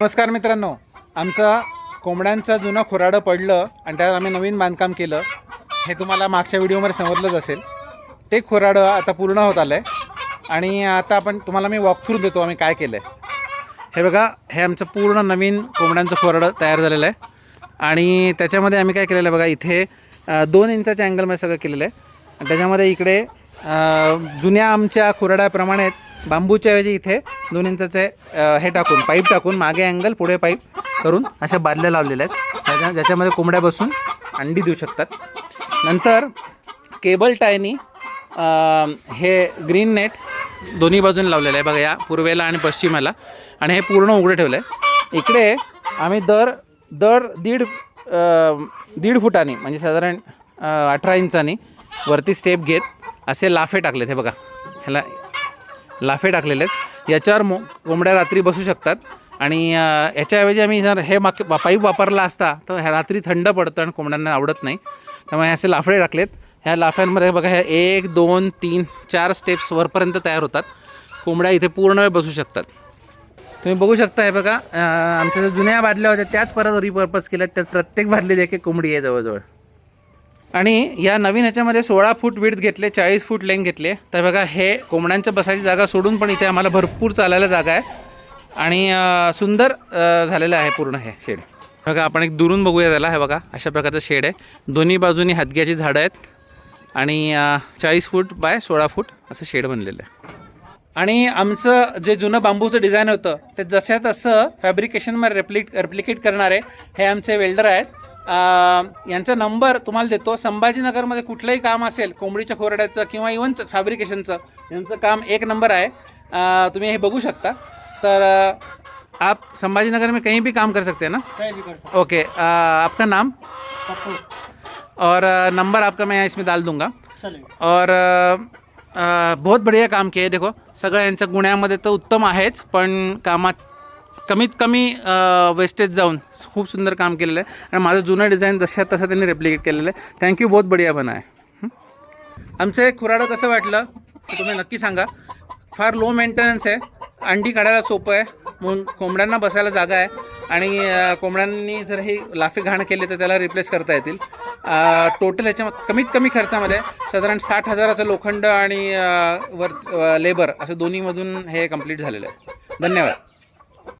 नमस्कार मित्रांनो. आमचं कोंबड्यांचं जुनं खुराडं पडलं आणि त्यात आम्ही नवीन बांधकाम केलं. हे तुम्हाला मागच्या व्हिडिओमध्ये समजलंच असेल. ते खुराडं आता पूर्ण होत आलं आहे आणि आता आपण तुम्हाला मी वॉकथ्रू देतो आम्ही काय केलं आहे हे बघा हे आमचं पूर्ण नवीन कोंबड्यांचं खोराडं तयार झालेलं आहे. आणि त्याच्यामध्ये आम्ही काय केलेलं आहे बघा इथे दोन इंचाच्या अँगलमध्ये सगळं केलेलं आहे. आणि त्याच्यामध्ये इकडे जुन्या आमच्या खुराड्याप्रमाणेच बांबूच्या ऐवजी इथे दोन इंचाचे हे टाकून पाईप टाकून मागे अँगल पुढे पाईप करून अशा बादल्या लावलेल्या आहेत. त्याच्या ज्याच्यामध्ये कोंबड्या बसून अंडी देऊ शकतात. नंतर केबल टायनी हे ग्रीन नेट दोन्ही बाजूने लावलेलं आहे. बघा या पूर्वेला आणि पश्चिमेला. आणि हे पूर्ण उघडं ठेवलं आहे इकडे आम्ही दर दर दीड दीड फुटाने म्हणजे साधारण अठरा इंचानी वरती स्टेप घेत असे लाफे टाकलेत. हे बघा ह्याला लाफे टाकलेले आहेत. याच्यावर मो कोंबड्या रात्री बसू शकतात. आणि याच्याऐवजी आम्ही जर हे माक पाईप वापरला असता तर ह्या रात्री थंड पडतं आणि कोंबड्यांना आवडत नाही. त्यामुळे असे लाफडे टाकलेत. ह्या लाफ्यांमध्ये बघा ह्या एक दोन तीन चार स्टेप्स वरपर्यंत तयार होतात. कोंबड्या इथे पूर्ण वेळ बसू शकतात. तुम्ही बघू शकता हे बघा आमच्या ज्या जुन्या बादल्या होत्या त्याच परत रिपर्पज केल्या त्यात प्रत्येक बादलीत एक एक कोंबडी आहे जवळजवळ. आणि या नवीन ह्याच्यामध्ये सोळा फूट विड्थ घेतले चाळीस फूट लेंग घेतले. तर बघा हे कोंबड्यांच्या बसायची जागा सोडून पण इथे आम्हाला भरपूर चालायला जागा आहे. आणि सुंदर झालेलं आहे पूर्ण हे शेड. बघा आपण एक दुरून बघूया त्याला. हे बघा अशा प्रकारचं शेड आहे. दोन्ही बाजूनी हातग्याची झाडं आहेत. आणि चाळीस फूट बाय सोळा फूट असं शेड बनलेलं आहे. आणि आमचं जे जुनं बांबूचं डिझाईन होतं ते जसं तसं फॅब्रिकेशनमध्ये रेप्लिक रेप्लिकेट करणारे हे आमचे वेल्डर आहेत. यांचा नंबर तुम्हाला देतो. संभाजीनगरमध्ये कुठलंही काम असेल कोंबडीच्या खोरड्याचं किंवा इवन फॅब्रिकेशनचं यांचं काम एक नंबर आहे. तुम्ही हे बघू शकता. तर आप संभाजीनगर में कहीं भी काम कर सकते हैं ना? कहीं भी कर सकते ओके अं, आपका नाम? पप्पू और नंबर आपका मैं इसमें डाल दूंगा. और अ, बहुत बढ़िया काम किए देखो. सगळं यांच्या गुन्ह्यामध्ये तर उत्तम आहेच पण कामात कमीत कमी वेस्टेज जाऊन खूप सुंदर काम केलेलं आहे. आणि माझं जुनं डिझाईन जशा तसं त्यांनी रेप्लिकेट केलेलं आहे. थँक्यू बहुत बढिया पण आहे. आमचं एक खुराडं कसं वाटलं ते तुम्ही नक्की सांगा. फार लो मेंटेनन्स आहे. अंडी काढायला सोपं आहे. म्हणून कोंबड्यांना बसायला जागा आहे. आणि कोंबड्यांनी जर ही लाफे घाण केले तर त्याला रिप्लेस करता येतील. टोटल ह्याच्या कमीत कमी खर्चामध्ये साधारण साठ हजाराचं लोखंड आणि वर लेबर असं दोन्हीमधून हे कंप्लीट झालेलं आहे. धन्यवाद.